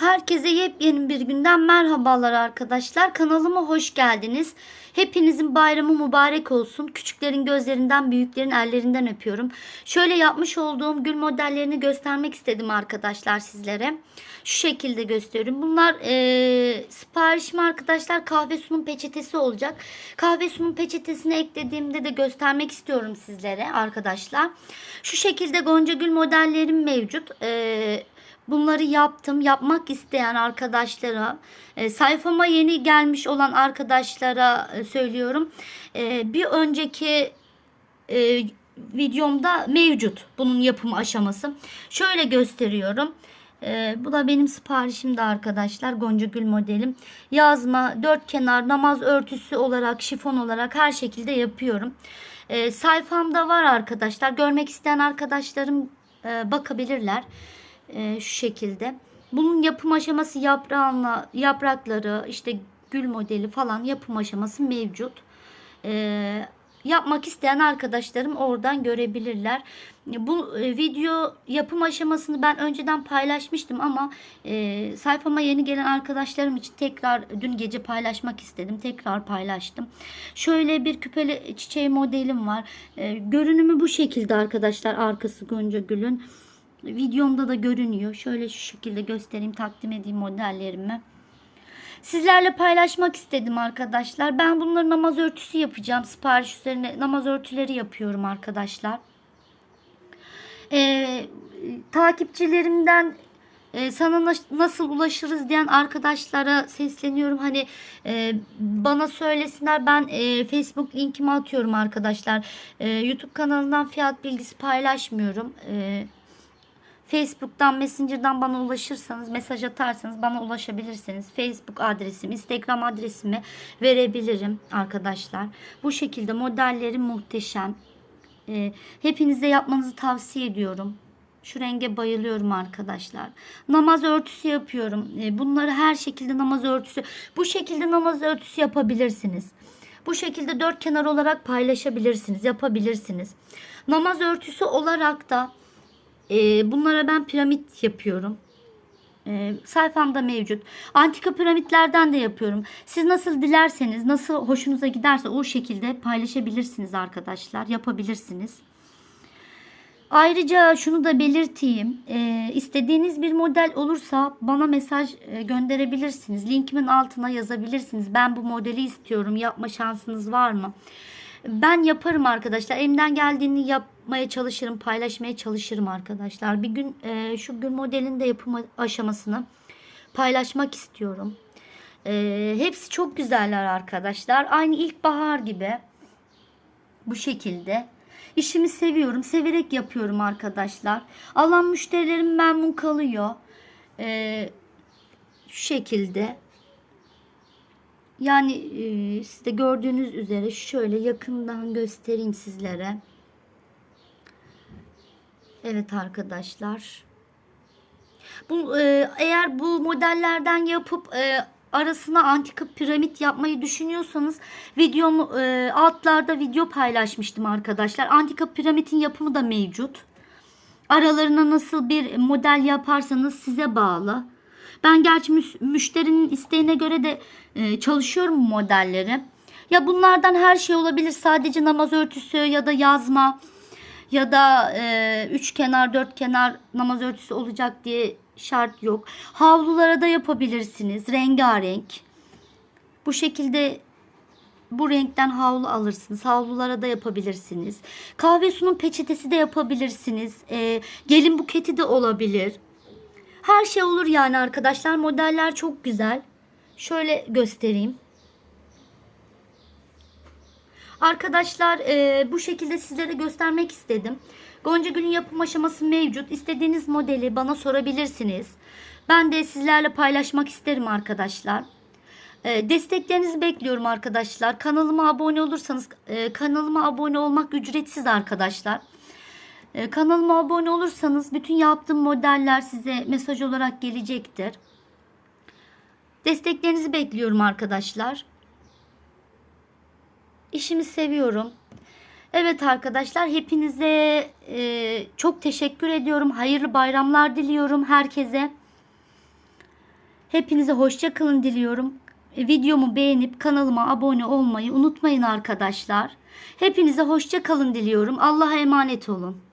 Herkese yepyeni bir günden merhabalar arkadaşlar. Kanalıma hoş geldiniz. Hepinizin bayramı mübarek olsun. Küçüklerin gözlerinden, büyüklerin ellerinden öpüyorum. Şöyle yapmış olduğum gül modellerini göstermek istedim arkadaşlar sizlere. Şu şekilde gösteriyorum. Bunlar eee siparişim arkadaşlar kahve sunum peçetesi olacak. Kahve sunum peçetesini eklediğimde de göstermek istiyorum sizlere arkadaşlar. Şu şekilde gonca gül modellerim mevcut. Eee Bunları yaptım. Yapmak isteyen arkadaşlara, e, sayfama yeni gelmiş olan arkadaşlara e, söylüyorum. E, bir önceki e, videomda mevcut bunun yapım aşaması. Şöyle gösteriyorum. E, bu da benim siparişimde arkadaşlar. Gonca Gül modelim. Yazma, dört kenar, namaz örtüsü olarak, şifon olarak her şekilde yapıyorum. E, sayfamda var arkadaşlar. Görmek isteyen arkadaşlarım e, bakabilirler. E, şu şekilde. Bunun yapım aşaması yaprağınla, yaprakları işte gül modeli falan yapım aşaması mevcut. E, yapmak isteyen arkadaşlarım oradan görebilirler. Bu e, video yapım aşamasını ben önceden paylaşmıştım ama e, sayfama yeni gelen arkadaşlarım için tekrar dün gece paylaşmak istedim. Tekrar paylaştım. Şöyle bir küpeli çiçeği modelim var. E, görünümü bu şekilde arkadaşlar arkası Gonca Gül'ün. Videomda da görünüyor. Şöyle şu şekilde göstereyim, takdim edeyim modellerimi. Sizlerle paylaşmak istedim arkadaşlar. Ben bunları namaz örtüsü yapacağım. Sipariş üzerine namaz örtüleri yapıyorum arkadaşlar. Ee, takipçilerimden e, sana nas- nasıl ulaşırız diyen arkadaşlara sesleniyorum. Hani e, bana söylesinler ben e, Facebook linkimi atıyorum arkadaşlar. E, YouTube kanalından fiyat bilgisi paylaşmıyorum. E, Facebook'tan, Messenger'dan bana ulaşırsanız, mesaj atarsanız bana ulaşabilirsiniz. Facebook adresim, Instagram adresimi verebilirim arkadaşlar. Bu şekilde modellerim muhteşem. Ee, hepinize yapmanızı tavsiye ediyorum. Şu renge bayılıyorum arkadaşlar. Namaz örtüsü yapıyorum. Ee, bunları her şekilde namaz örtüsü, bu şekilde namaz örtüsü yapabilirsiniz. Bu şekilde dört kenar olarak paylaşabilirsiniz, yapabilirsiniz. Namaz örtüsü olarak da e, bunlara ben piramit yapıyorum. E, sayfamda mevcut. Antika piramitlerden de yapıyorum. Siz nasıl dilerseniz, nasıl hoşunuza giderse o şekilde paylaşabilirsiniz arkadaşlar. Yapabilirsiniz. Ayrıca şunu da belirteyim. E, istediğiniz bir model olursa bana mesaj e, gönderebilirsiniz. Linkimin altına yazabilirsiniz. Ben bu modeli istiyorum. Yapma şansınız var mı? Ben yaparım arkadaşlar. Elimden geldiğini yapmaya çalışırım, paylaşmaya çalışırım arkadaşlar. Bir gün e, şu gün modelin de yapım aşamasını paylaşmak istiyorum. E, hepsi çok güzeller arkadaşlar. Aynı ilkbahar gibi. Bu şekilde. İşimi seviyorum. Severek yapıyorum arkadaşlar. Alan müşterilerim memnun kalıyor. E, şu şekilde. Yani e, de gördüğünüz üzere şöyle yakından göstereyim sizlere. Evet arkadaşlar. Bu e, eğer bu modellerden yapıp e, arasına antika piramit yapmayı düşünüyorsanız videomu e, altlarda video paylaşmıştım arkadaşlar. Antika piramitin yapımı da mevcut. Aralarına nasıl bir model yaparsanız size bağlı. Ben gerçi müşterinin isteğine göre de e, çalışıyorum modelleri. Ya bunlardan her şey olabilir. Sadece namaz örtüsü ya da yazma ya da e, üç kenar dört kenar namaz örtüsü olacak diye şart yok. Havlulara da yapabilirsiniz. Rengarenk. Bu şekilde bu renkten havlu alırsınız. Havlulara da yapabilirsiniz. Kahve sunum peçetesi de yapabilirsiniz. E, gelin buketi de olabilir. Her şey olur yani arkadaşlar. Modeller çok güzel. Şöyle göstereyim. Arkadaşlar e, bu şekilde sizlere göstermek istedim. Gonca Gül'ün yapım aşaması mevcut. İstediğiniz modeli bana sorabilirsiniz. Ben de sizlerle paylaşmak isterim arkadaşlar. E, desteklerinizi bekliyorum arkadaşlar. Kanalıma abone olursanız e, kanalıma abone olmak ücretsiz arkadaşlar. E, kanalıma abone olursanız bütün yaptığım modeller size mesaj olarak gelecektir. Desteklerinizi bekliyorum arkadaşlar. İşimi seviyorum. Evet arkadaşlar hepinize e, çok teşekkür ediyorum. Hayırlı bayramlar diliyorum herkese. Hepinize hoşça kalın diliyorum. E, Videomu beğenip kanalıma abone olmayı unutmayın arkadaşlar. Hepinize hoşça kalın diliyorum. Allah'a emanet olun.